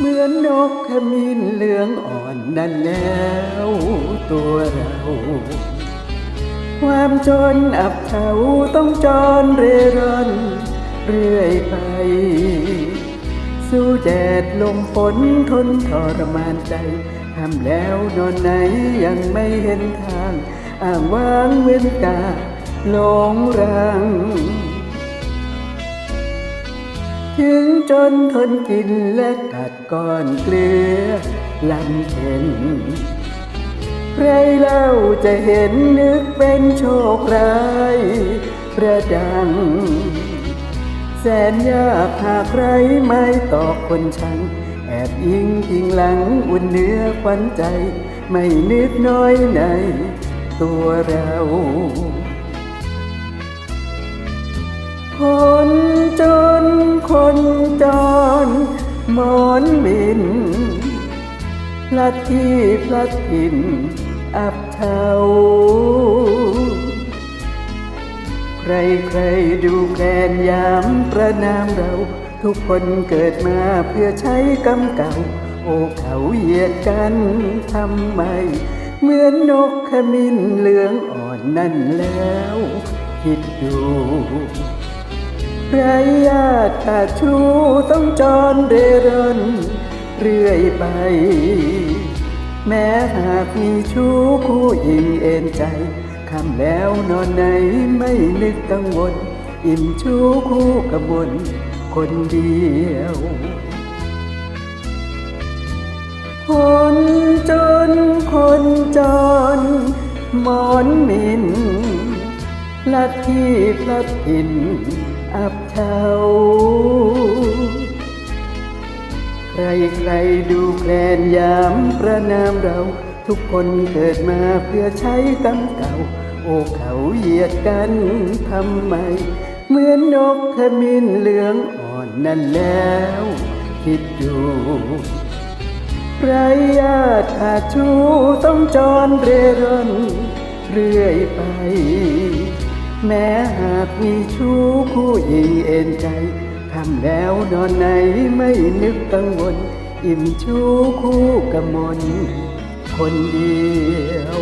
เหมือนนกขมิ้นเหลืองอ่อนนั่นแล้วตัวเรา ความจนอับเฉาต้องจรเร่ร่อนเรื่อยไป สู้แดดลมฝนทนทรมานใจทำแล้วนอนไหนยังไม่เห็นทาง อ้างว้างเว้นกาหลงรัง จนทนกินและกัดก้อนเกลือลำเข็นใครเล่าจะเห็นนึกเป็นโชคร้ายประดัง แสนยากหากไรไม่ต่อคนชัง แอบยิงพิงหลังอุ่นเนื้อควันใจ ไม่นึกน้อยในตัวเรา คนจรหมอนบินพลัดที่พลัดถิ่นอับเฉาใครใครดูแคลนยามประนามเรา ทุกคนเกิดมาเพื่อใช้กรรมเก่า โอ้เขาเหยียดกันทำไม เหมือนนกขมิ้นเหลืองอ่อนนั่นแล้ว คิดดู ไรญาติขาดชูต้องจรเร่ร่อนเรื่อยไป แม้หากมีชู้คู่ยิงเอ็นใจคำแล้วนอนไหนไม่นึกกังวล อิ่มชู้คู่กบนคนเดียวคนจนคนจรหมอนมินลัดที่พลัดถิ่น อับเฉาใครใครดูแคลนยามประนามเรา ทุกคนเกิดมาเพื่อใช้กรรมเก่า โอ้เขาเหยียดกันทำไม เหมือนนกขมิ้นเหลืองอ่อนนั่นแล้ว คิดดูไรญาติขาดชูต้องจรเร่ร่อนเรื่อยไป แม้หากมีชู้คู่ยิงเอ็นใจทำแล้วนอนไหนไม่นึกกังวล อิ่มชู้คู่กระมนคนเดียว